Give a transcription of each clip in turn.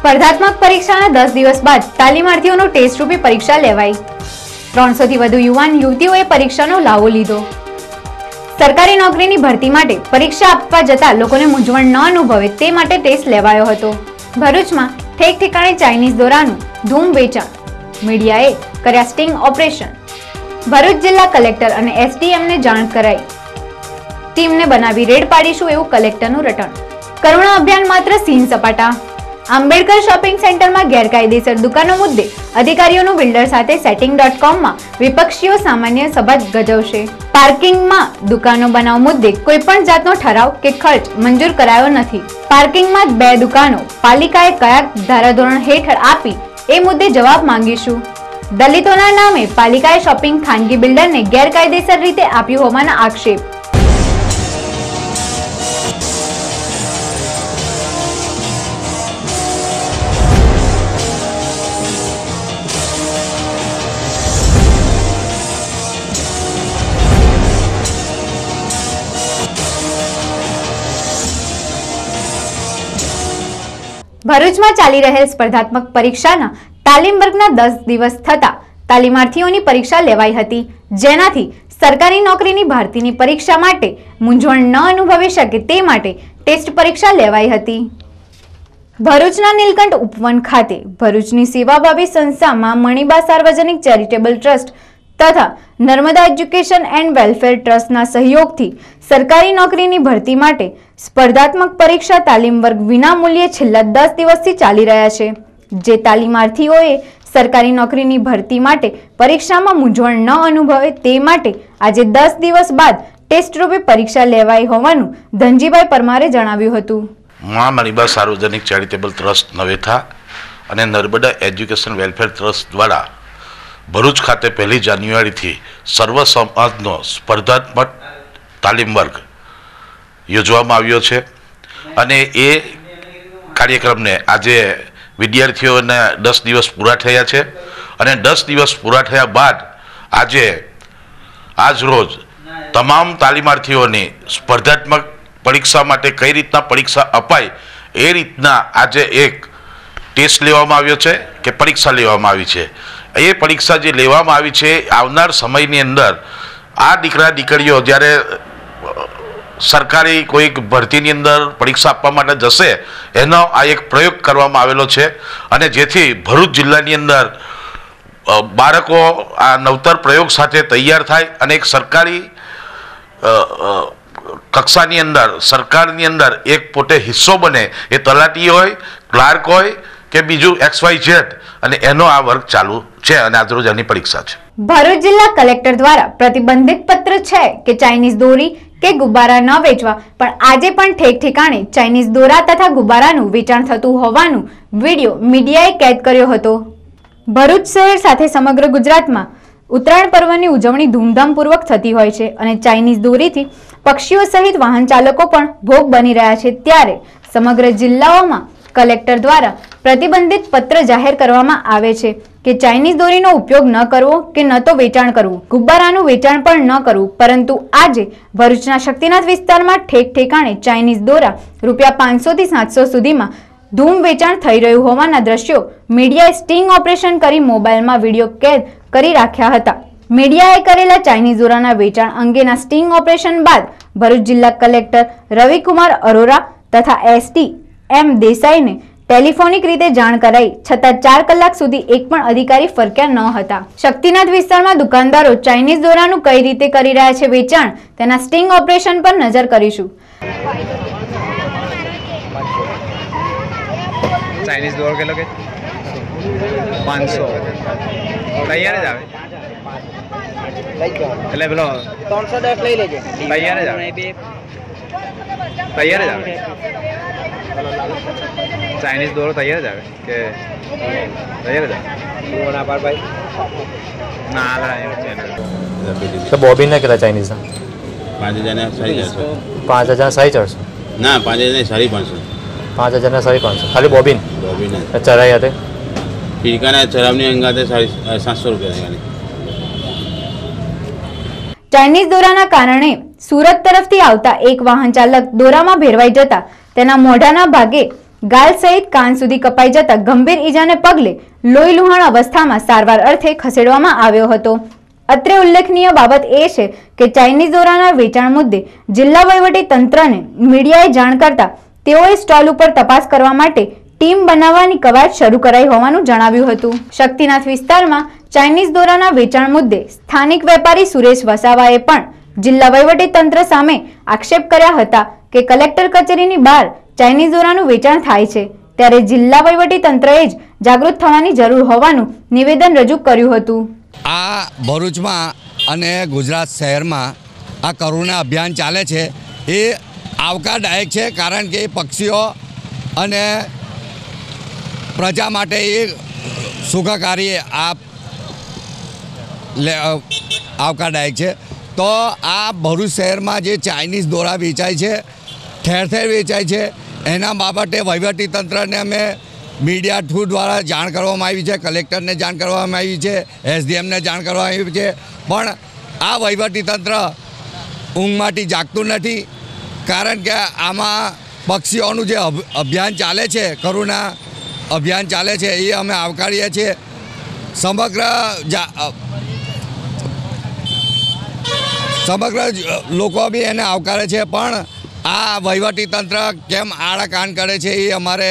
સ્પર્ધાત્મક પરીક્ષાના દસ દિવસ બાદ તાલીમાર્થીઓનો ટેસ્ટ રૂપે પરીક્ષા લેવાઈ. ત્રણસોથી વધુ યુવાન યુવતીઓએ પરીક્ષાનો લાવો લીધો. સરકારી નોકરીની ભરતી માટે પરીક્ષા આપવા જતા લોકોને મૂંઝવણ ન અનુભવે તે માટે ટેસ્ટ લેવાયો હતો. ભરૂચમાં ઠેક ઠેકાણે ચાઇનીઝ દોરાનું ધૂમ વેચાણ. મીડિયાએ કર્યા સ્ટિંગ ઓપરેશન. ભરૂચ જિલ્લા કલેક્ટર અને એસડીએમને જાણ કરાઈ. ટીમને બનાવી રેડ પાડીશું એવું કલેક્ટરનું રટણ. કરુણા અભિયાન માત્ર સીન સપાટા. આંબેડકર શોપિંગ સેન્ટરમાં ગેરકાયદેસર દુકાનો મુદ્દે અધિકારીઓનું બિલ્ડર સાથે સેટિંગ ડોટ કોમમાં વિપક્ષીઓ સામાન્ય સભા ગજવશે. પાર્કિંગમાં દુકાનો બનાવ મુદ્દે કોઈપણ જાતનો ઠરાવ કે ખર્ચ મંજૂર કરાયો નથી. પાર્કિંગમાં બે દુકાનો પાલિકાએ કયા ધારાધોરણ હેઠળ આપી એ મુદ્દે જવાબ માંગીશું. દલિતોના નામે પાલિકાએ શોપિંગ ખાનગી બિલ્ડરને ગેરકાયદેસર રીતે આપ્યું હોવાના આક્ષેપ. ભરૂચમાં ચાલી રહેલ સ્પર્ધાત્મક પરીક્ષાના તાલીમ વર્ગના દસ દિવસ થતા તાલીમાર્થીઓની પરીક્ષા લેવાઈ હતી. જેનાથી સરકારી નોકરીની ભરતીની પરીક્ષા માટે મૂંઝવણ ન અનુભવી શકે તે માટે ટેસ્ટ પરીક્ષા લેવાઈ હતી. ભરૂચના નીલકંઠ ઉપવન ખાતે ભરૂચની સેવાભાવી સંસ્થામાં મણિબા સાર્વજનિક ચેરિટેબલ ટ્રસ્ટ તથા નર્મદા એજ્યુકેશન એન્ડ વેલફેર ટ્રસ્ટના સહયોગથી સરકારી નોકરીની ભરતી માટે સ્પર્ધાત્મક પરીક્ષા તાલીમ વર્ગ વિનામૂલ્યે છેલ્લા દસ દિવસથી ચાલી રહ્યા છે. જે તાલીમાર્થીઓએ સરકારી નોકરીની ભરતી માટે પરીક્ષામાં મૂંઝવણ ન અનુભવે તે માટે આજે દસ દિવસ બાદ ટેસ્ટ રૂપે પરીક્ષા લેવાઈ હોવાનું ધનજીભાઈ પરમારે જણાવ્યું હતું. મા મણિબા સાર્વજનિક ચેરિટેબલ ટ્રસ્ટ નવેથા અને નર્મદા એજ્યુકેશન વેલફેર ટ્રસ્ટ દ્વારા ભરૂચ ખાતે પહેલી જાન્યુઆરીથી સર્વ સમાજનો સ્પર્ધાત્મક તાલીમ વર્ગ યોજવામાં આવ્યો છે. અને એ કાર્યક્રમને આજે વિદ્યાર્થીઓને દસ દિવસ પૂરા થયા છે. અને દસ દિવસ પૂરા થયા બાદ આજે આજ રોજ તમામ તાલીમાર્થીઓની સ્પર્ધાત્મક પરીક્ષા માટે કઈ રીતના પરીક્ષા અપાય એ રીતના આજે એક ટેસ્ટ લેવામાં આવ્યો છે કે પરીક્ષા લેવામાં આવી છે. એ પરીક્ષા જે લેવામાં આવી છે, આવનાર સમયની અંદર આ દીકરા દીકરીઓ જ્યારે સરકારી કોઈક ભરતીની અંદર પરીક્ષા આપવા માટે જશે, એનો આ એક પ્રયોગ કરવામાં આવેલો છે. અને જેથી ભરૂચ જિલ્લાની અંદર બાળકો આ નવતર પ્રયોગ સાથે તૈયાર થાય અને એક સરકારી કક્ષાની અંદર, સરકારની અંદર એક પોતે હિસ્સો બને, એ તલાટી હોય, ક્લાર્ક હોય કે બીજું એક્સ વાય ઝેડ અને એનો આ વર્ગ ચાલુ છે અને આજરોજ એની પરીક્ષા છે. ભરૂચ જિલ્લા કલેક્ટર દ્વારા પ્રતિબંધિત પત્ર છે કે ચાઇનીઝ દોરી કે ગુબ્બારા ન વેચવા, પણ આજે પણ ઠેક ઠેકાણે ચાઇનીઝ દોરા તથા ગુબ્બારાનું વેચાણ થતું હોવાનું વીડિયો મીડિયાએ કેદ કર્યો હતો. ભરૂચ શહેર સાથે સમગ્ર ગુજરાતમાં ઉત્તરાયણ પર્વની ઉજવણી ધૂમધામપૂર્વક થતી હોય છે અને ચાઇનીઝ દોરીથી પક્ષીઓ સહિત વાહન ચાલકો પણ ભોગ બની રહ્યા છે ત્યારે સમગ્ર જિલ્લાઓમાં કલેક્ટર દ્વારા પ્રતિબંધિત પત્ર જાહેર કરવામાં આવે છે કે ચાઇનીઝ દોરીનો ઉપયોગ ન કરવો કે ન તો વેચાણ કરવું. ગુબ્બારાનું વેચાણ પણ ન કરવું. પરંતુ આજે ભરૂચના શક્તિનાથ વિસ્તારમાં ઠેક ઠેકાણે ચાઇનીઝ દોરા રૂપિયા પાંચસોથી સાતસો સુધીમાં ધૂમ વેચાણ થઈ રહ્યું હોવાના દ્રશ્યો મીડિયાએ સ્ટિંગ ઓપરેશન કરી મોબાઈલમાં વીડિયો કેદ કરી રાખ્યા હતા. મીડિયાએ કરેલા ચાઇનીઝ દોરાના વેચાણ અંગેના સ્ટિંગ ઓપરેશન બાદ ભરૂચ જિલ્લા કલેક્ટર રવિકુમાર અરોરા તથા એસટી એમ દેસાઈને ટેલિફોનિક રીતે જાણ કરાઈ છતાં ચાર કલાક સુધી એક પણ અધિકારી ફરક્યા ન હતા. શક્તિનાથ વિસ્તારમાં દુકાનદારો ચાઇનીઝ દોરાનું કઈ રીતે કરી રહ્યા છે વેચાણ તેના સ્ટિંગ ઓપરેશન પર નજર કરીશું. ચાઇનીઝ દોર કેટલો કે? પાંચસો. તૈયાર જ આવે? એટલે પેલો ત્રણસો દસ લઈ લેજે. તૈયાર જ આવે? તૈયાર જ આવે? ચાઇનીઝ દોરો તૈયાર જ આવે? કે તૈયાર જ આવે? ના એવું છે કેટલા પાંચ હજારના સાડી ચારસો. પાંચ હજાર સાડી ચારસો? ના પાંચ હજાર સાડી પાંચસો. પાંચ હજારના સાડી પાંચસો. ખાલી બોબીન બોબીને ચરાઈ hatte પીરકાના ચરાવની અંગાતે સાડી સાતસો રૂપિયા ચાઇનીઝ દોરાના કારણે સુરત તરફથી આવતા એક વાહન ચાલક દોરામાં ભેરવાઈ જતા તેના મોઢાના ભાગે ગાલ સહિત કાન સુધી કપાઈ જતા ગંભીર ઈજાને પગલે લોહી લુહાણ અવસ્થામાં સારવાર અર્થે ખસેડવામાં આવ્યો હતો. અત્રે ઉલ્લેખનીય બાબત એ છે કે ચાઇનીઝ દોરાના વેચાણ મુદ્દે જિલ્લા વહીવટી તંત્રને મીડિયાએ જાણ કરતા તેઓએ સ્ટોલ ઉપર તપાસ કરવા માટે ટીમ બનાવવાની કવાયત શરૂ કરાઈ હોવાનું જણાવ્યું હતું. શક્તિનાથ વિસ્તારમાં ચાઇનીઝ દોરાના વેચાણ મુદ્દે સ્થાનિક વેપારી સુરેશ વસાવાએ પણ જિલ્લા તંત્ર સામે આક્ષેપ કર્યા હતા કે કલેક્ટર કચેરીની બહાર ચાઇનીઝ દોરાનું વેચાણ થાય છે. ત્યારે જિલ્લા તંત્રએ જ જાગૃત થવાની જરૂર હોવાનું નિવેદન રજૂ કર્યું હતું. આ ભરૂચમાં અને ગુજરાત શહેરમાં આ કરુણા અભિયાન ચાલે છે. એ આવકારદાયક છે કારણ કે પક્ષીઓ અને પ્રજા માટે એ સુખકારી આ આવકારદાયક છે. તો આ ભરૂચ શહેરમાં જે ચાઇનીઝ દોરા વેચાય છે, ઠેર ઠેર વેચાય છે, એના બાબતે વહીવટી તંત્રને અમે મીડિયા થ્રુ દ્વારા જાણ કરવામાં આવી છે, કલેક્ટરને જાણ કરવામાં આવી છે, એસડીએમને જાણ કરવામાં આવી છે, પણ આ વહીવટી તંત્ર ઊંઘમાંથી જાગતું નથી, કારણ કે આમાં પક્ષીઓનું જે અભ- અભિયાન ચાલે છે, કરુણા અભિયાન ચાલે છે, એ અમે આવકારીએ છીએ. સમગ્ર સમગ્ર લોકો બી એને આવકારે છે, પણ આ વહીવટી તંત્ર કેમ આડા કાન કરે છે એ અમારે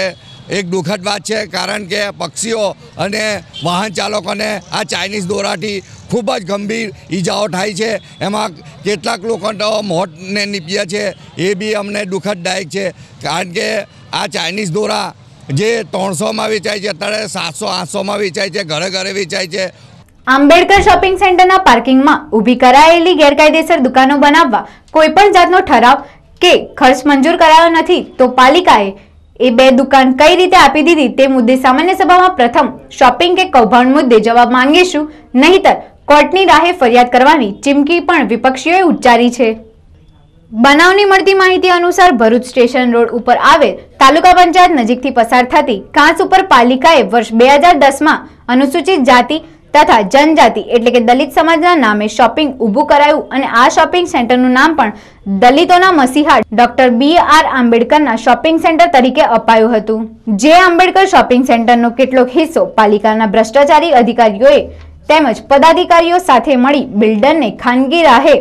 એક દુઃખદ વાત છે, કારણ કે પક્ષીઓ અને વાહન ચાલકોને આ ચાઇનીઝ દોરાથી ખૂબ જ ગંભીર ઈજાઓ થાય છે. એમાં કેટલાક લોકો મોતને નીપ્યા છે, એ બી અમને દુઃખદદાયક છે, કારણ કે આ ચાઇનીઝ દોરા જે ત્રણસોમાં વેચાય છે, અત્યારે સાતસો, આઠસોમાં વેચાય છે, ઘરે ઘરે વેચાય છે આંબેડકર શોપિંગ સેન્ટરના પાર્કિંગમાં ઊભી કરાયેલી ગેરકાયદેસર દુકાનો બનાવવા કોઈપણ જાતનો ઠરાવ કે ખર્ચ મંજૂર કરાયો નથી, તો પાલિકાએ એ બે દુકાન કઈ રીતે આપી દીધી તે મુદ્દે સામાન્ય સભામાં પ્રથમ શોપિંગ કે કૌભાંડ મુદ્દે જવાબ માંગીશું. નહીતર કોર્ટની રાહે ફરિયાદ કરવાની ચીમકી પણ વિપક્ષીઓએ ઉચ્ચારી છે. બનાવની મળતી માહિતી અનુસાર ભરૂચ સ્ટેશન રોડ ઉપર આવેલ તાલુકા પંચાયત નજીકથી પસાર થતી કાંસ ઉપર પાલિકાએ વર્ષ બે હજાર દસમાં અનુસૂચિત જાતિ તથા જનજાતિ એટલે કે દલિત સમાજના નામે શોપિંગ ઊભું કરાયું અને આ શોપિંગ સેન્ટરનું નામ પણ દલિતોના મસીહા ડોક્ટર બી આર આંબેડકરના શોપિંગ સેન્ટર તરીકે અપાયું હતું. જે આંબેડકર શોપિંગ સેન્ટરનો કેટલોક હિસ્સો પાલિકાના ભ્રષ્ટાચારી અધિકારીઓએ તેમજ પદાધિકારીઓ સાથે મળી બિલ્ડરને ખાનગી રાહે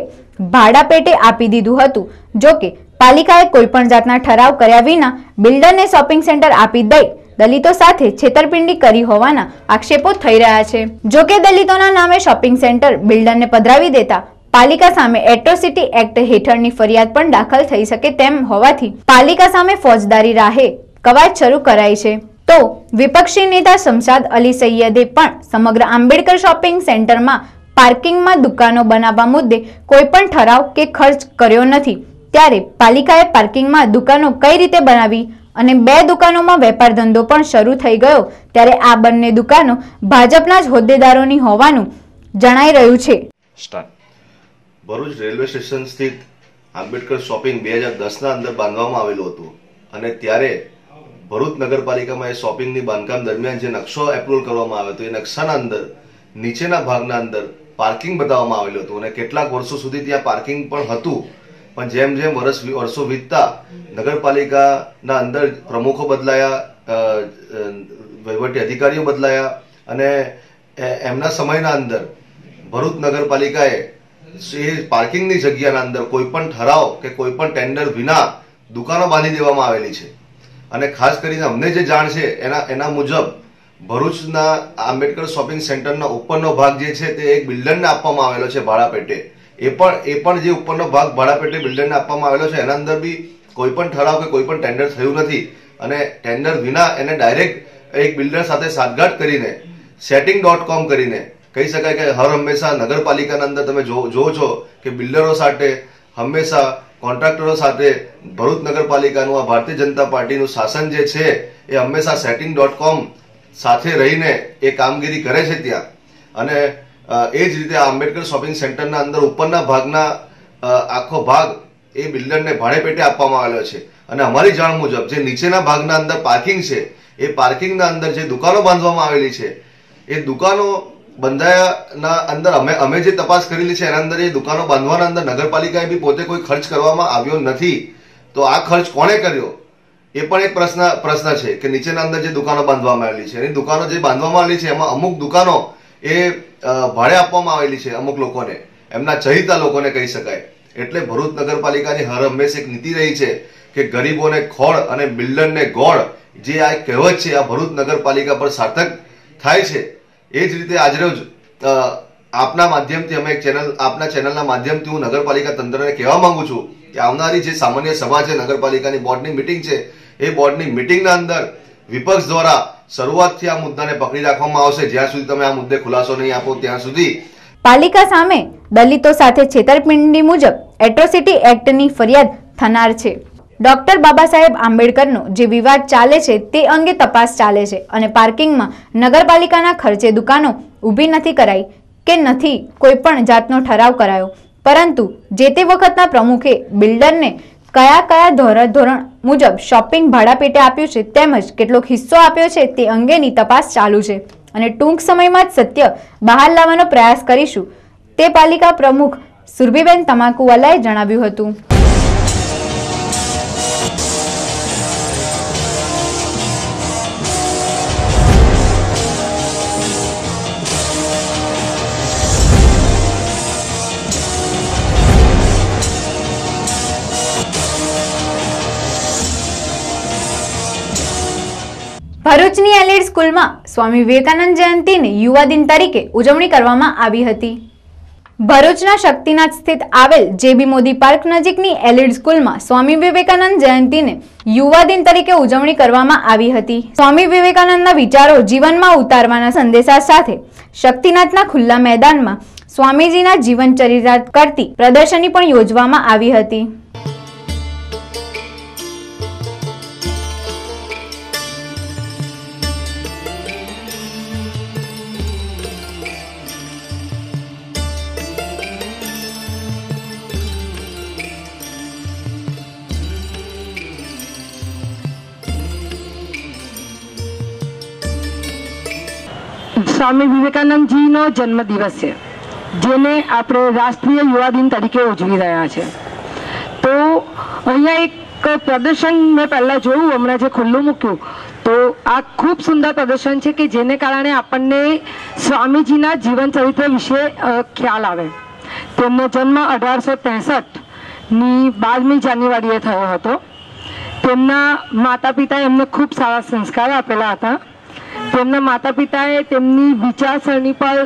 ભાડા પેટે આપી દીધું હતું. જો કે પાલિકાએ કોઈપણ જાતના ઠરાવ કર્યા વિના બિલ્ડરને શોપિંગ સેન્ટર આપી દઈ દલિતો સાથે છેતરપિંડી કરી હોવાના આક્ષેપો થઈ રહ્યા છે. જો કે દલિતોના નામે શોપિંગ સેન્ટર બિલ્ડરને પધરાવી દેતા પાલિકા સામે એટ્રોસિટી એક્ટ હેઠળની ફરિયાદ પણ દાખલ થઈ શકે તેમ હોવાથી પાલિકા સામે ફોજદારી રાહે કવાયત શરૂ કરાઈ છે. તો વિપક્ષી નેતા શમશાદ અલી સૈયદે પણ સમગ્ર આંબેડકર શોપિંગ સેન્ટરમાં પાર્કિંગમાં દુકાનો બનાવવા મુદ્દે કોઈ પણ ઠરાવ કે ખર્ચ કર્યો નથી. ત્યારે પાલિકાએ પાર્કિંગમાં દુકાનો કઈ રીતે બનાવી અને બે દુકાનોમાં વેપાર ધંધો પણ શરૂ થઈ ગયો, ત્યારે આ બંને દુકાનો ભાજપના જ હોદ્દેદારોની હોવાનું જણાઈ રહ્યું છે. ભરૂચ રેલવે સ્ટેશન સ્થિત આંબેડકર શોપિંગ બે હજાર દસના અંદર બાંધવામાં આવેલું હતું અને ત્યારે ભરૂચ નગરપાલિકામાં એ શોપિંગની બાંધકામ દરમિયાન જે નકશો એપ્રુવલ કરવામાં આવ્યો હતો, એ નકશાના અંદર, નીચેના ભાગના અંદર પાર્કિંગ બતાવવામાં આવેલું હતું અને કેટલાક વર્ષો સુધી ત્યાં પાર્કિંગ પણ હતું. પણ જેમ જેમ વર્ષ વર્ષો વીતતા, નગરપાલિકાના અંદર પ્રમુખો બદલાયા વહીવટી અધિકારીઓ બદલાયા અને એમના સમયના અંદર ભરૂચ નગરપાલિકાએ એ પાર્કિંગની જગ્યાના અંદર કોઈ પણ ઠરાવ કે કોઈ પણ ટેન્ડર વિના દુકાનો બાંધી દેવામાં આવેલી છે. અને ખાસ કરીને અમને જે જાણ છે, એના એના મુજબ ભરૂચના આંબેડકર શોપિંગ સેન્ટરના ઉપરનો ભાગ જે છે તે એક બિલ્ડરને આપવામાં આવેલો છે ભાડા પેટે એ પણ એ પણ જે ઉપરનો ભાગ ભાડા પેટે બિલ્ડરને આપવામાં આવેલો છે, એના અંદર બી કોઈ પણ ઠરાવ કે કોઈ પણ ટેન્ડર થયું નથી. અને ટેન્ડર વિના એને ડાયરેક્ટ એક બિલ્ડર સાથે સાતગાંઠ કરીને સેટિંગ ડોટ કોમ કરીને, કહી શકાય કે હર હંમેશા નગરપાલિકાના અંદર તમે જો જો છો કે બિલ્ડરો સાથે, હંમેશા કોન્ટ્રાક્ટરો સાથે ભરૂચ નગરપાલિકાનું આ ભારતીય જનતા પાર્ટીનું શાસન જે છે, એ હંમેશા સેટિંગ ડોટ કોમ સાથે રહીને એ કામગીરી કરે છે ત્યાં. અને એ જ રીતે આ આંબેડકર શોપિંગ સેન્ટરના અંદર ઉપરના ભાગના આખો ભાગ એ બિલ્ડરને ભાડે પેટે આપવામાં આવેલો છે. અને અમારી જાણ મુજબ જે નીચેના ભાગના અંદર પાર્કિંગ છે, એ પાર્કિંગના અંદર જે દુકાનો બાંધવામાં આવેલી છે, એ દુકાનો બંધાયાના અંદર અમે અમે જે તપાસ કરેલી છે, એના અંદર એ દુકાનો બાંધવાના અંદર નગરપાલિકાએ બી પોતે કોઈ ખર્ચ કરવામાં આવ્યો નથી. તો આ ખર્ચ કોણે કર્યો? એ પણ એક પ્રશ્ન પ્રશ્ન છે કે નીચેના અંદર જે દુકાનો બાંધવામાં આવેલી છે. એની દુકાનો જે બાંધવામાં આવેલી છે, એમાં અમુક દુકાનો એ ભાડે આપવામાં આવેલી છે અમુક લોકોને. એમના ચહિતા લોકોને કહી શકાય. એટલે ભરૂચ નગરપાલિકાની હર હંમેશ એક નીતિ રહી છે કે ગરીબોને ખોળ અને બિલ્ડરને ગોળ, જે આ કહેવત છે, આ ભરૂચ નગરપાલિકા પર સાર્થક થાય છે. એ જ રીતે આજરોજ આપના માધ્યમથી અમે એક ચેનલ, આપના ચેનલના માધ્યમથી હું નગરપાલિકા તંત્રને કહેવા માંગુ છું કે આવનારી જે સામાન્ય સભા છે નગરપાલિકાની બોર્ડની મિટિંગ છે, એ બોર્ડની મિટિંગના અંદર વિપક્ષ દ્વારા શરૂઆતથી આ મુદ્દાને પકડી રાખવામાં આવશે. જ્યાં સુધી તમે આ મુદ્દે ખુલાસો નહીં આપો, ત્યાં સુધી પાલિકા સામે દલિતો સાથે છેતરપિંડી મુજબ એટ્રોસિટી એક્ટની ફરિયાદ થનાર છે. ડોક્ટર બાબા સાહેબ આંબેડકરનો જે વિવાદ ચાલે છે તે અંગે તપાસ ચાલે છે અને પાર્કિંગમાં નગરપાલિકાના ખર્ચે દુકાનો ઊભી નથી કરાઈ કે નથી કોઈ પણ જાતનો ઠરાવ કરાયો. પરંતુ જે તે વખતના પ્રમુખે બિલ્ડરને કયા કયા ધોરણ ધોરણ મુજબ શોપિંગ ભાડા પેટે આપ્યું છે તેમજ કેટલોક હિસ્સો આપ્યો છે તે અંગેની તપાસ ચાલુ છે. અને ટૂંક સમયમાં જ સત્ય બહાર લાવવાનો પ્રયાસ કરીશું. તે પાલિકા પ્રમુખ સુરભીબેન તમાકુવાલાએ જણાવ્યું હતું. ભરૂચની એલિડ સ્કૂલમાં સ્વામી વિવેકાનંદ જયંતિની યુવા દિન તરીકે ઉજવણી કરવામાં આવી હતી. ભરૂચના શક્તિનાથ સ્થિત આવેલ જેબી મોદી પાર્ક નજીકની એલિડ સ્કૂલમાં સ્વામી વિવેકાનંદ જયંતિને યુવા દિન તરીકે ઉજવણી કરવામાં આવી હતી. સ્વામી વિવેકાનંદના વિચારો જીવનમાં ઉતારવાના સંદેશા સાથે શક્તિનાથના ખુલ્લા મેદાનમાં સ્વામીજીના જીવન ચરિતાર્થ કરતી પ્રદર્શની પણ યોજવામાં આવી હતી. સ્વામી વિવેકાનંદજીનો જન્મદિવસ છે, જેને આપણે રાષ્ટ્રીય યુવા દિન તરીકે ઉજવી રહ્યા છે. તો અહીંયા એક પ્રદર્શન મેં પહેલાં જોયું, હમણાં જે ખુલ્લું મૂક્યું, તો આ ખૂબ સુંદર પ્રદર્શન છે કે જેને કારણે આપણને સ્વામીજીના જીવન ચરિત્ર વિશે ખ્યાલ આવે. તેમનો જન્મ અઢારસો ની બારમી જાન્યુઆરીએ થયો હતો. તેમના માતા પિતાએ એમને ખૂબ સારા સંસ્કાર આપેલા હતા. તેમના માતા પિતાએ તેમની વિચારસરણી પર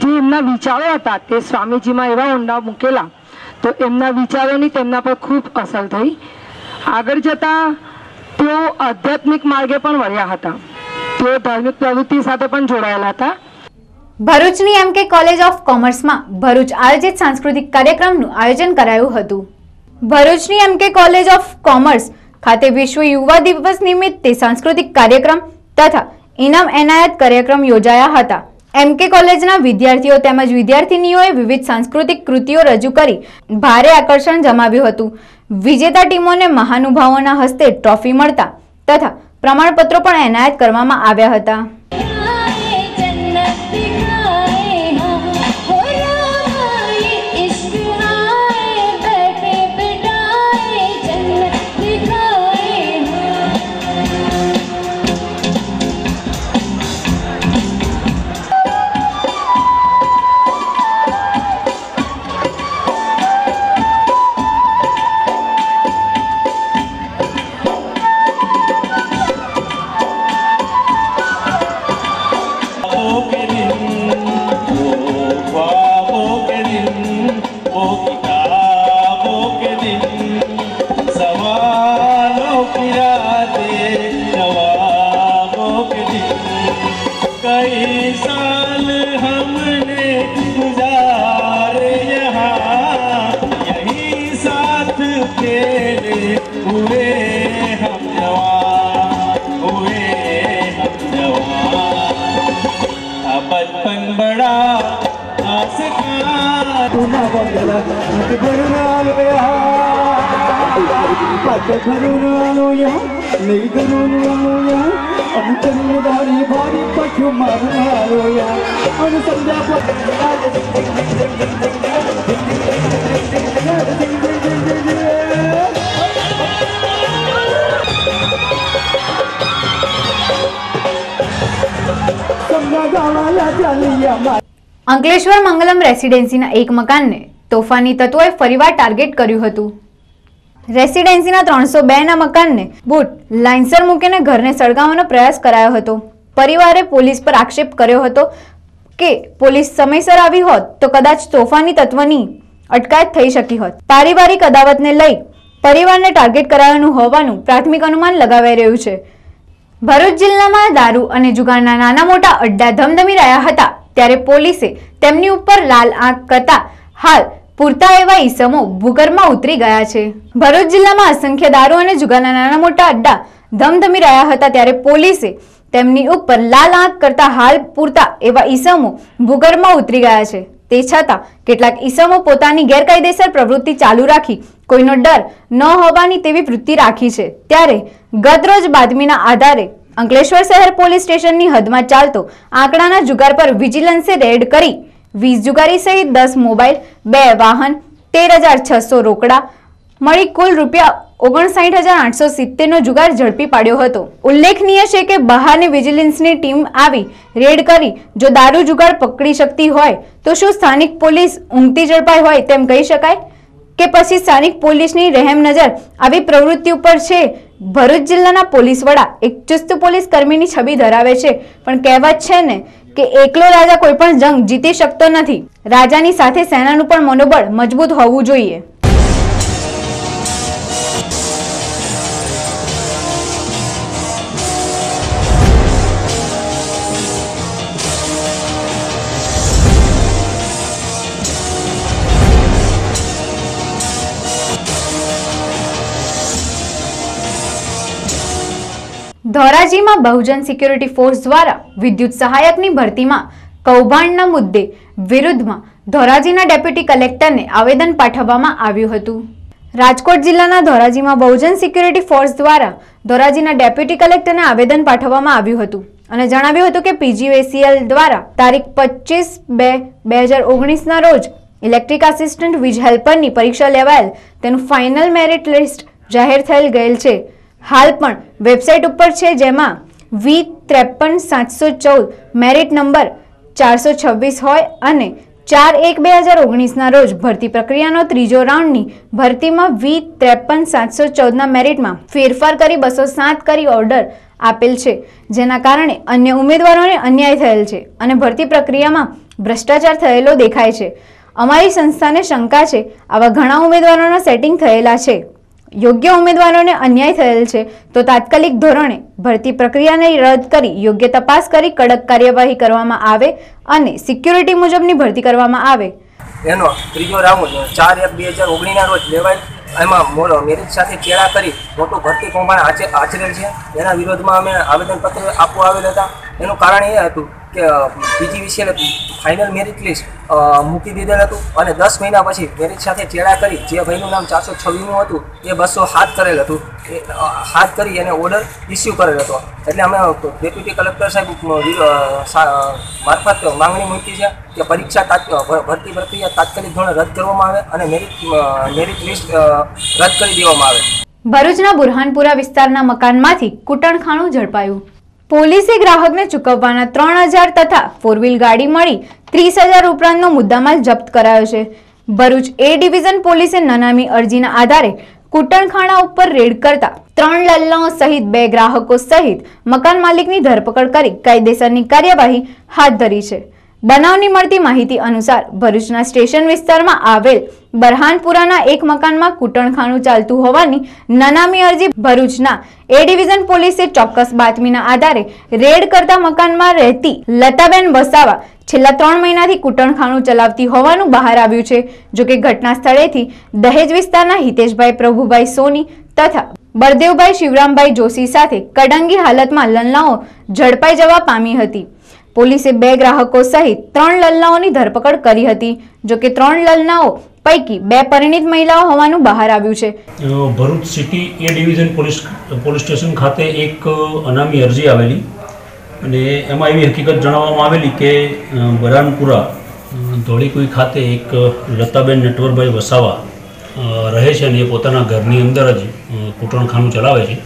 જે એમના વિચારો હતા તે સ્વામીજીમાં એવા ઊંડા મૂકેલા, તો એમના વિચારોની તેમના પર ખૂબ અસર થઈ. આગળ જતાં તેઓ આધ્યાત્મિક માર્ગે પણ વળ્યા હતા. તેઓ ધાર્મિક પ્રવૃત્તિ સાથે પણ જોડાયેલા હતા. ભરૂચની એમ કે કોલેજ ઓફ કોમર્સમાં ભરૂચ આયોજિત સાંસ્કૃતિક કાર્યક્રમનું આયોજન કરાયું હતું. ભરૂચની એમ કે કોલેજ ઓફ કોમર્સ ખાતે વિશ્વ યુવા દિવસ નિમિત્તે સાંસ્કૃતિક કાર્યક્રમ તથા ઇનામ એનાયત કાર્યક્રમ યોજાયા હતા. એમ કે કોલેજના વિદ્યાર્થીઓ તેમજ વિદ્યાર્થિનીઓએ વિવિધ સાંસ્કૃતિક કૃતિઓ રજૂ કરી ભારે આકર્ષણ જમાવ્યું હતું. વિજેતા ટીમોને મહાનુભાવોના હસ્તે ટ્રોફી મળતા તથા પ્રમાણપત્રો પણ એનાયત કરવામાં આવ્યા હતા. కరుణాలోయ నీ కరుణాలోయ అనుకరణ దారి భారీ పశు మరణాలోయ అనుసంధ్యా અંકલેશ્વર મંગલમ રેસિડેન્સીના એક મકાનને તોફાની તત્વોએ ફરીવાર ટાર્ગેટ કર્યું હતું. રેસિડેન્સીના ત્રણસો બેના મકાનને બુટ, લાઇન્સર મૂકીને ઘરને સળગાવવાનો પ્રયાસ કરાયો હતો. પરિવારે પોલીસ પર આક્ષેપ કર્યો હતો કે પોલીસ સમયસર આવી હોત તો કદાચ તોફાની તત્વની અટકાયત થઈ શકી હોત. પારિવારિક અદાવતને લઈ પરિવારને ટાર્ગેટ કરાયાનું હોવાનું પ્રાથમિક અનુમાન લગાવાઈ રહ્યું છે. ભરૂચ જિલ્લામાં દારૂ અને જુગારના નાના મોટા અડ્ડા ધમધમી રહ્યા હતા ત્યારે પોલીસે તેમની ઉપર લાલ આંખ કરતા હાલ પૂરતા એવા ઈસમો ભૂગર્ભમાં ઉતરી ગયા છે. ભરૂચ જિલ્લામાં અસંખ્ય દારૂ અને જુગારના નાના મોટા અડ્ડા ધમધમી રહ્યા હતા ત્યારે પોલીસે તેમની ઉપર લાલ આંખ કરતા હાલ પૂરતા એવા ઈસમો ભૂગર્ભમાં ઉતરી ગયા છે. તે છતાં કેટલાક ઈસમો પોતાની ગેરકાયદેસર પ્રવૃત્તિ ચાલુ રાખી કોઈનો ડર ન હોવાની તેવી વૃત્તિ રાખી છે. ત્યારે ગતરોજ બાતમીના આધારે અંકલેશ્વર શહેર પોલીસ સ્ટેશનની હદમાં ચાલતો આંકડાના જુગાર પર વિજિલન્સે રેડ કરી વીસ જુગારી સહિત દસ મોબાઈલ, બે વાહન, તેર હજાર છસો રોકડા, મળી કુલ રૂપિયા ઓગણસાઠ હજાર આઠસો સિત્તેરનો જુગાર ઝડપી પાડ્યો હતો. ઉલ્લેખનીય છે કે બહારની વિજિલન્સની ટીમ આવી રેડ કરી, જો દારૂ જુગાર પકડી શકતી હોય, તો શું સ્થાનિક પોલીસ ઊંઘતી ઝડપાઈ હોય તેમ કહી શકાય? કે પછી સ્થાનિક પોલીસની રહેમ નજર આવી પ્રવૃત્તિ ઉપર છે? ભરૂચ જિલ્લાના પોલીસ વડા એક ચુસ્ત પોલીસ કર્મીની છબી ધરાવે છે, પણ કહેવત છે ને કે એકલો રાજા કોઈ પણ જંગ જીતી શકતો નથી. રાજાની સાથે સેનાનું પણ મનોબળ મજબૂત હોવું જોઈએ. ધોરાજીમાં બહુજન સિક્યુરિટી ફોર્સ દ્વારા વિદ્યુત સહાયકની ભરતીમાં કૌભાંડના મુદ્દે વિરુદ્ધમાં ધોરાજીના ડેપ્યુટી કલેક્ટરને આવેદન પાઠવવામાં આવ્યું હતું. રાજકોટ જિલ્લાના ધોરાજીમાં બહુજન સિક્યુરિટી ફોર્સ દ્વારા ધોરાજીના ડેપ્યુટી કલેક્ટરને આવેદન પાઠવવામાં આવ્યું હતું અને જણાવ્યું હતું કે પીજીએસીએલ દ્વારા તારીખ પચીસ બે બે હજાર ઓગણીસના રોજ ઇલેક્ટ્રિક આસિસ્ટન્ટ વીજ હેલ્પરની પરીક્ષા લેવાયેલ તેનું ફાઇનલ મેરિટ લિસ્ટ જાહેર થયેલ ગયેલ છે. હાલ પણ વેબસાઇટ ઉપર છે જેમાં વી ત્રેપન સાતસો ચૌદ મેરિટ નંબર ચારસો છવ્વીસ હોય અને ચાર એક બે હજાર ઓગણીસના રોજ ભરતી પ્રક્રિયાનો ત્રીજો રાઉન્ડની ભરતીમાં વી ત્રેપન સાતસો ચૌદના મેરિટમાં ફેરફાર કરી બસો સાત કરી ઓર્ડર આપેલ છે, જેના કારણે અન્ય ઉમેદવારોને અન્યાય થયેલ છે અને ભરતી પ્રક્રિયામાં ભ્રષ્ટાચાર થયેલો દેખાય છે. અમારી સંસ્થાને શંકા છે, આવા ઘણા ઉમેદવારોના સેટિંગ થયેલા છે. યોગ્ય ઉમેદવારોને અન્યાય થયેલ છે, તો તાત્કાલિક ધોરણે ભરતી પ્રક્રિયાને રદ કરી યોગ્ય તપાસ કરી કડક કાર્યવાહી કરવામાં આવે અને સિક્યુરિટી મુજબની ભરતી કરવામાં આવે. એનો ત્રીજો રાઉન્ડ ચાર એક બે હજાર ઓગણીસના રોજ લેવાય, એમાં મેરિટ સાથે ચેડા કરી મોટું ભરતી કૌભાંડ આચે આચરેલ છે. એના વિરોધમાં અમે આવેદનપત્ર આપવા આવેલ હતા. એનું કારણ એ હતું કે પીજીવીસીએલે ફાઇનલ મેરિટ લિસ્ટ મૂકી દીધેલ હતું અને દસ મહિના પછી મેરિટ સાથે ચેડા કરી જે ભાઈનું નામ ચારસો છવ્વીસનું હતું, એ બસો હાથ કરેલ હતું. એ હાથ કરી એને ઓર્ડર ઇસ્યુ કરેલ હતો. એટલે અમે ડેપ્યુટી કલેક્ટર સાહેબ મારફત માંગણી મૂકી છે કે પરીક્ષા ભરતી પ્રક્રિયા તાત્કાલિક ધોરણે રદ કરવામાં આવે અને મેરિટ મેરિટ લિસ્ટ રદ કરી દેવામાં આવે. ભરૂચના બુરહાનપુરા વિસ્તારના મકાનમાંથી કૂટણખાણું ઝડપાયું. પોલીસે ગ્રાહકને ચૂકવવાના ત્રણ હજાર તથા ફોર ગાડી મળી ત્રીસ હજાર ઉપરાંતનો મુદ્દામાલ જપ્ત કરાયો છે. ભરૂચ એ ડિવિઝન પોલીસે નનામી અરજીના આધારે કુટણખાણા ઉપર રેડ કરતા ત્રણ લલ્લાઓ સહિત બે ગ્રાહકો સહિત મકાન માલિકની ધરપકડ કરી કાયદેસરની કાર્યવાહી હાથ ધરી છે. બનાવની મળતી માહિતી અનુસાર ભરૂચના સ્ટેશન વિસ્તારમાં આવેલ બરહાનપુરાના એક મકાનમાં કૂટણખાનું ચાલતું હોવાની નનામી અરજી ભરૂચના એ ડિવિઝન પોલીસે ચોક્કસ બાતમીના આધારે રેડ કરતા મકાનમાં રહેતી લતાબેન વસાવા છેલ્લા ત્રણ મહિનાથી કૂટણખાનું ચલાવતી હોવાનું બહાર આવ્યું છે જોકે ઘટના સ્થળેથી દહેજ વિસ્તારના હિતેશભાઈ પ્રભુભાઈ સોની તથા બળદેવભાઈ શિવરામભાઈ જોશી સાથે કડંગી હાલતમાં લલ્લાઓ ઝડપાઈ જવા પામી હતી. પોલીસે બે ગ્રાહકો સહિત ત્રણ લલ્લાઓની ધરપકડ કરી હતી જોકે ત્રણ લલ્લાઓ પૈકી બે પરિણીત મહિલાઓ હોવાનું બહાર આવ્યું છે. Bharuch city A division police police station ખાતે એક અનામી અરજી આવેલી. અને એમાં એવી હકીકત જણાવવામાં આવેલી કે બરાનપુરા ધોળીકુઈ ખાતે એક લતાબેન નટવરભાઈ વસાવા રહે છે અને એ પોતાના ઘરની અંદર જ કૂટણખાનું ચલાવે છે.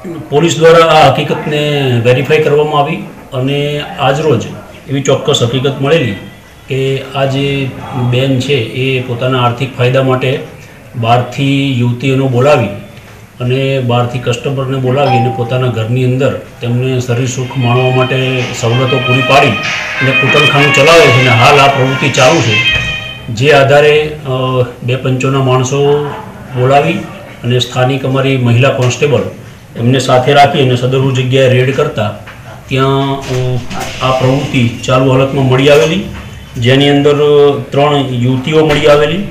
પોલીસ દ્વારા આ હકીકતને વેરીફાઈ કરવામાં આવી અને આજરોજ એવી ચોક્કસ હકીકત મળેલી કે આ જે બેન છે એ પોતાના આર્થિક ફાયદા માટે બહારથી યુવતીઓનો બોલાવી અને બહારથી કસ્ટમરને બોલાવી અને પોતાના ઘરની અંદર તેમને શરીર સુખ માણવા માટે સવલતો પૂરી પાડી અને કુટલખાનું ચલાવે છે અને હાલ આ પ્રવૃત્તિ ચાલુ છે. જે આધારે બે પંચોના માણસો બોલાવી અને સ્થાનિક અમારી મહિલા કોન્સ્ટેબલ એમને સાથે રાખી અને સદરુ જગ્યાએ રેડ કરતા ત્યાં આ પ્રવૃત્તિ ચાલુ હાલતમાં મળી આવેલી, જેની અંદર ત્રણ યુવતીઓ મળી આવેલી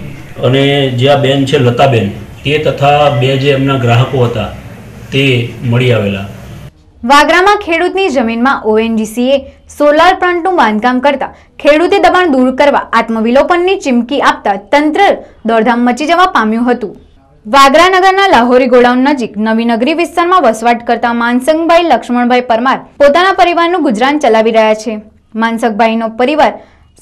અને જે આ બેન છે લતાબેન તે તથા બે જે એમના ગ્રાહકો હતા, તે મળી આવેલા. વાગરામાં ખેડૂતની જમીનમાં ઓએનજીસીએ સોલાર પ્લાન્ટનું બાંધકામ કરતા ખેડૂતે દબાણ દૂર કરવા આત્મવિલોપનની ચીમકી આપતા તંત્ર દોડધામ મચી જવા પામ્યું હતું. વાગરા નગરના લાહોરી ગોડાઉન નજીક નવી નગરી વિસ્તારમાં વસવાટ કરતા માનસંગભાઈ લક્ષ્મણભાઈ પરમાર પોતાના પરિવારનું ગુજરાન ચલાવી રહ્યા છે. માનસંગભાઈનો પરિવાર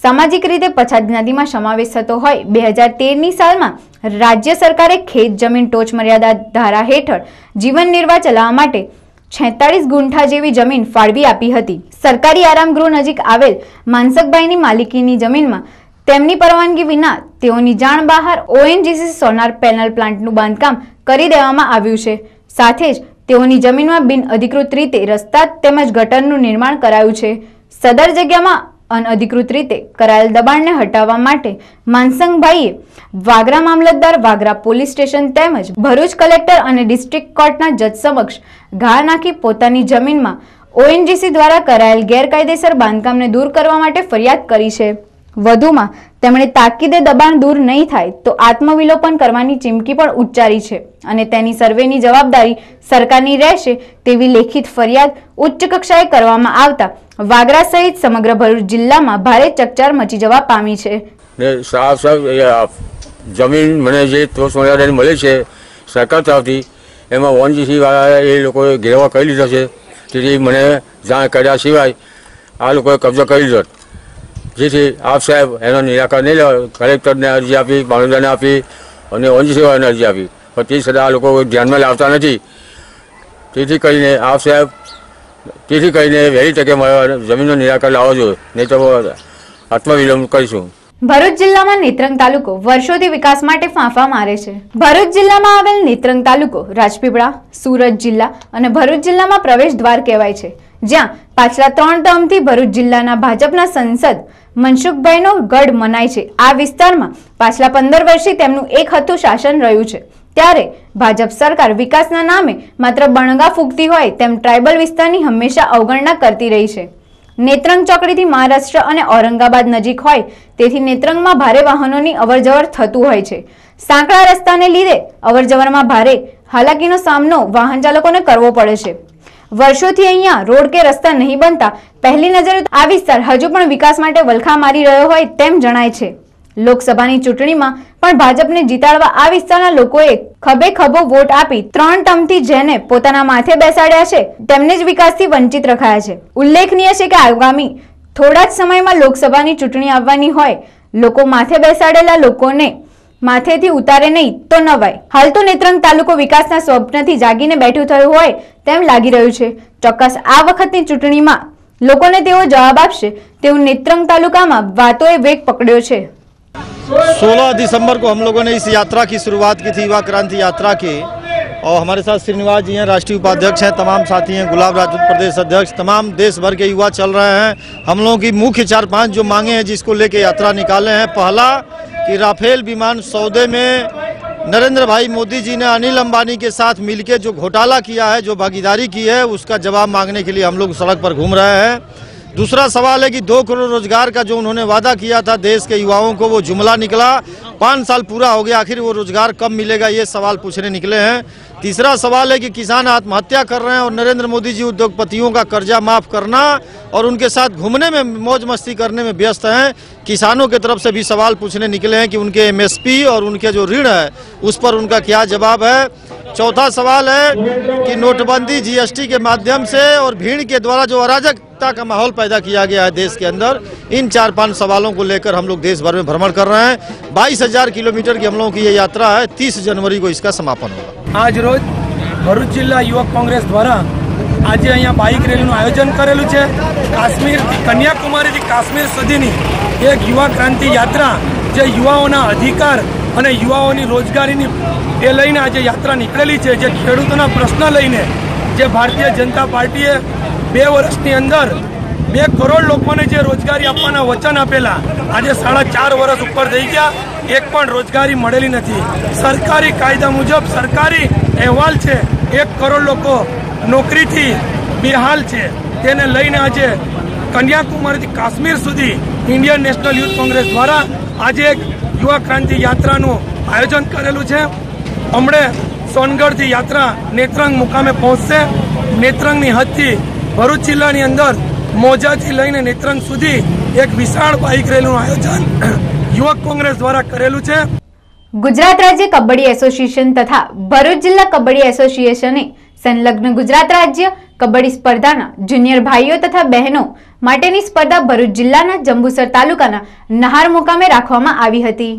સામાજિક રીતે પછાત જ્ઞાતિમાં સમાવેશ થતો હોય. બે હજાર તેરની સાલમાં રાજ્ય સરકારે ખેત જમીન ટોચ મર્યાદા ધારા હેઠળ જીવન નિર્વાહ ચલાવવા માટે છેતાળીસ ગુંઠા જેવી જમીન ફાળવી આપી હતી. સરકારી આરામગૃહ નજીક આવેલ માનસકભાઈની માલિકીની જમીનમાં તેમની પરવાનગી વિના તેઓની જાણ બહાર ઓએનજીસી સોનાર પેનલ પ્લાન્ટનું બાંધકામ કરી દેવામાં આવ્યું છે. સાથે જ તેઓની જમીનમાં બિન અધિકૃત રીતે રસ્તા તેમજ ગટરનું નિર્માણ કરાયું છે. સદર જગ્યામાં અનઅધિકૃત રીતે કરાયેલ દબાણને હટાવવા માટે માનસંગભાઈએ વાગરા મામલતદાર, વાગરા પોલીસ સ્ટેશન તેમજ ભરૂચ કલેક્ટર અને ડિસ્ટ્રિક્ટ કોર્ટના જજ સમક્ષ ઘા નાખી પોતાની જમીનમાં ઓએનજીસી દ્વારા કરાયેલ ગેરકાયદેસર બાંધકામને દૂર કરવા માટે ફરિયાદ કરી છે. વધુમાં, તેમણે તાકીદે દબાણ દૂર નહીં થાય, તો આત્મવિલોપન કરવાની ચીમકી પણ ઉચ્ચારી છે અને તેની સર્વેની જવાબદારી સરકારની રહેશે તેવી લેખિત ફરિયાદ ઉચ્ચ કક્ષાએ કરવામાં આવતા વાગરા સહિત સમગ્ર ભરૂચ જિલ્લામાં ભારે ચકચાર મચી જવા પામી છે. જમીન મને જે તોષ મર્યાદાની મળી છે સરકાર તરફથી, એમાં ઓનજીસી વાળા એ લોકોએ ઘેરવા કરી લીધો છે. તેથી મને જાણ કર્યા સિવાય આ લોકોએ કબજો કરી લીધો. જેથી આપ સાહેબ એનો નિરાકરણ નહીં લેવા કલેક્ટરને અરજી આપી મામલતદારને આપી અને ઓનજી સેવાને અરજી આપી. પણ તે છતાં આ લોકો ધ્યાનમાં લાવતા નથી. તેથી કરીને આપ સાહેબ, તેથી કરીને વહેલી તકે મારા જમીનનો નિરાકરણ લાવવો જોઈએ. નહીં તો આત્મવિલંબ કરીશું. ભરૂચ જિલ્લામાં નેત્રંગ તાલુકો વર્ષોથી વિકાસ માટે ફાંફા મારે છે. ભરૂચ જિલ્લામાં આવેલ નેત્રંગ તાલુકો રાજપીપળા, સુરત જિલ્લા અને ભરૂચ જિલ્લામાં પ્રવેશ દ્વાર કહેવાય છે. જ્યાં પાછલા ત્રણ ટર્મથી ભરૂચ જિલ્લાના ભાજપના સંસદ મનસુખભાઈનો ગઢ મનાય છે. આ વિસ્તારમાં પાછલા પંદર વર્ષથી તેમનું એક હતું શાસન રહ્યું છે. ત્યારે ભાજપ સરકાર વિકાસના નામે માત્ર બણગા ફૂંકતી હોય તેમ ટ્રાઇબલ વિસ્તારની હંમેશા અવગણના કરતી રહી છે. નેત્રંગ ચોકડીથી મહારાષ્ટ્ર અને ઔરંગાબાદ નજીક હોય તેથી નેત્રંગમાં ભારે વાહનોની અવરજવર થતું હોય છે. સાંકડા રસ્તાને લીધે અવરજવરમાં ભારે હાલાકીનો સામનો વાહન ચાલકોને કરવો પડે છે. વર્ષોથી અહીંયા રોડ કે રસ્તા નહીં બનતા પહેલી નજરે આ વિસ્તાર હજુ પણ વિકાસ માટે વલખા મારી રહ્યો હોય તેમ જણાય છે. લોકસભાની ચૂંટણીમાં પણ ભાજપને જીતાડવા આ વિસ્તારના લોકોએ ખભે ખભો વોટ આપી ત્રણ ટર્મથી જેને પોતાના માથે બેસાડ્યા છે, તેમને જ વિકાસથી વંચિત રખાયા છે. ઉલ્લેખનીય છે કે આગામી થોડા જ સમયમાં લોકસભાની ચૂંટણી આવવાની હોય, લોકો માથે બેસાડેલા લોકોને માથેથી ઉતારે નહીં તો નવાય હાલ તો નેત્રંગ તાલુકો વિકાસના સ્વપ્નથી જાગીને બેઠું થયું હોય તેમ લાગી રહ્યું છે ચોક્કસ આ વખતની ચૂંટણીમાં લોકોને તેઓ જવાબ આપશે તેવું નેત્રંગ તાલુકામાં વાતોએ વેગ પકડ્યો છે 16 दिसंबर को हम लोगों ने इस यात्रा की शुरुआत की थी युवा क्रांति यात्रा की और हमारे साथ श्रीनिवास जी हैं राष्ट्रीय उपाध्यक्ष हैं तमाम साथी हैं गुलाब राजपूत प्रदेश अध्यक्ष तमाम देश भर के युवा चल रहे हैं हम लोगों की मुख्य चार पांच जो मांगे हैं जिसको लेके यात्रा निकाले हैं पहला कि राफेल विमान सौदे में नरेंद्र भाई मोदी जी ने अनिल अंबानी के साथ मिलकर जो घोटाला किया है, जो भागीदारी की है, उसका जवाब मांगने के लिए हम लोग सड़क पर घूम रहे हैं। दूसरा सवाल है कि दो करोड़ रोज़गार का जो उन्होंने वादा किया था देश के युवाओं को, वो जुमला निकला। पाँच साल पूरा हो गया, आखिर वो रोज़गार कब मिलेगा, ये सवाल पूछने निकले हैं। तीसरा सवाल है कि किसान आत्महत्या कर रहे हैं और नरेंद्र मोदी जी उद्योगपतियों का कर्जा माफ़ करना और उनके साथ घूमने में मौज मस्ती करने में व्यस्त हैं, किसानों की तरफ़ से भी सवाल पूछने निकले हैं कि उनके एमएसपी और उनके जो ऋण है, उस पर उनका क्या जवाब है? चौथा सवाल है कि नोटबंदी जीएसटी के माध्यम से और भीड़ के द्वारा जो अराजकता का माहौल पैदा किया गया है देश के अंदर इन चार पांच सवालों को लेकर हम लोग देश भर में भ्रमण कर रहे हैं बाईस हजार किलोमीटर की हम लोगों की ये यात्रा है तीस जनवरी को इसका समापन होगा આજ રોજ ભરૂચ જિલ્લા યુવક કોંગ્રેસ દ્વારા આજે અહીંયા બાઇક રેલીનું આયોજન કરેલું છે કાશ્મીર કન્યાકુમારીથી કાશ્મીર સુધીની એક યુવા ક્રાંતિ યાત્રા જે યુવાઓના અધિકાર અને યુવાઓની રોજગારીની એ લઈને આજે યાત્રા નીકળેલી છે જે ખેડૂતોના પ્રશ્ન લઈને જે ભારતીય જનતા પાર્ટીએ બે વર્ષની અંદર બે કરોડ લોકોને જે રોજગારી આપવાના વચન આપેલા, આજે સાડા ચાર વર્ષ ઉપર થઈ ગયા, એક પણ રોજગારી મળેલી નથી. સરકારી કાયદા મુજબ સરકારી અહેવાલ છે, એક કરોડ લોકો નોકરીથી બેહાલ છે. તેને લઈને આજે કન્યાકુમારીથી કાશ્મીર સુધી ઇન્ડિયન નેશનલ યુથ કોંગ્રેસ દ્વારા આજે એક યુવા ક્રાંતિ યાત્રાનું આયોજન કરેલું છે. હમણે સોનગઢથી યાત્રા નેત્રંગ મુકામે પહોંચશે. નેત્રંગની હદથી ભરૂચ જિલ્લાની અંદર મોજાથી લઈને નેત્રંગ સુધી એક વિશાળ બાઇક રેલીનું આયોજન યુવક કોંગ્રેસ દ્વારા કરેલું છે. ગુજરાત રાજ્ય કબડ્ડી એસોસિએશન તથા ભરૂચ જિલ્લા કબડ્ડી એસોસિએશને સંલગ્ન ગુજરાત રાજ્ય કબડ્ડી સ્પર્ધાના જુનિયર ભાઈઓ તથા બહેનો માટેની સ્પર્ધા ભરૂચ જિલ્લાના જંબુસર તાલુકાના નહાર મુકામે રાખવામાં આવી હતી.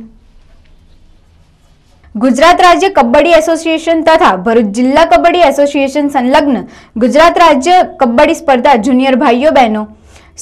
ગુજરાત રાજ્ય કબડ્ડી એસોસિએશન તથા ભરૂચ જિલ્લા કબડ્ડી એસોસિએશન સંલગ્ન ગુજરાત રાજ્ય કબડ્ડી સ્પર્ધા જુનિયર ભાઈઓ બહેનો.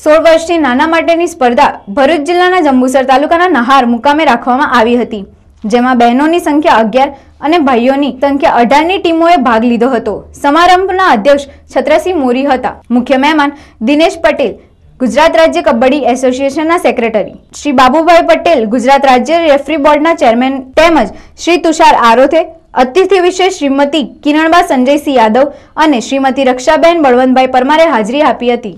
સોળ વર્ષથી નાના માટેની સ્પર્ધા ભરૂચ જિલ્લાના જંબુસર તાલુકાના નહાર મુકામે રાખવામાં આવી હતી, જેમાં બહેનોની સંખ્યા અગિયાર અને ભાઈઓની સંખ્યા અઢારની ટીમોએ ભાગ લીધો હતો. સમારંભના અધ્યક્ષ છત્રસિંહ મોરી હતા. મુખ્ય મહેમાન દિનેશ પટેલ ગુજરાત રાજ્ય કબડ્ડી એસોસિએશનના સેક્રેટરી શ્રી બાબુભાઈ પટેલ ગુજરાત રાજ્ય રેફરી બોર્ડના ચેરમેન તેમજ શ્રી તુષાર આરોથે, અતિથિ વિશેષ શ્રીમતી કિરણબા સંજયસિંહ યાદવ અને શ્રીમતી રક્ષાબેન બળવંતભાઈ પરમારે હાજરી આપી હતી.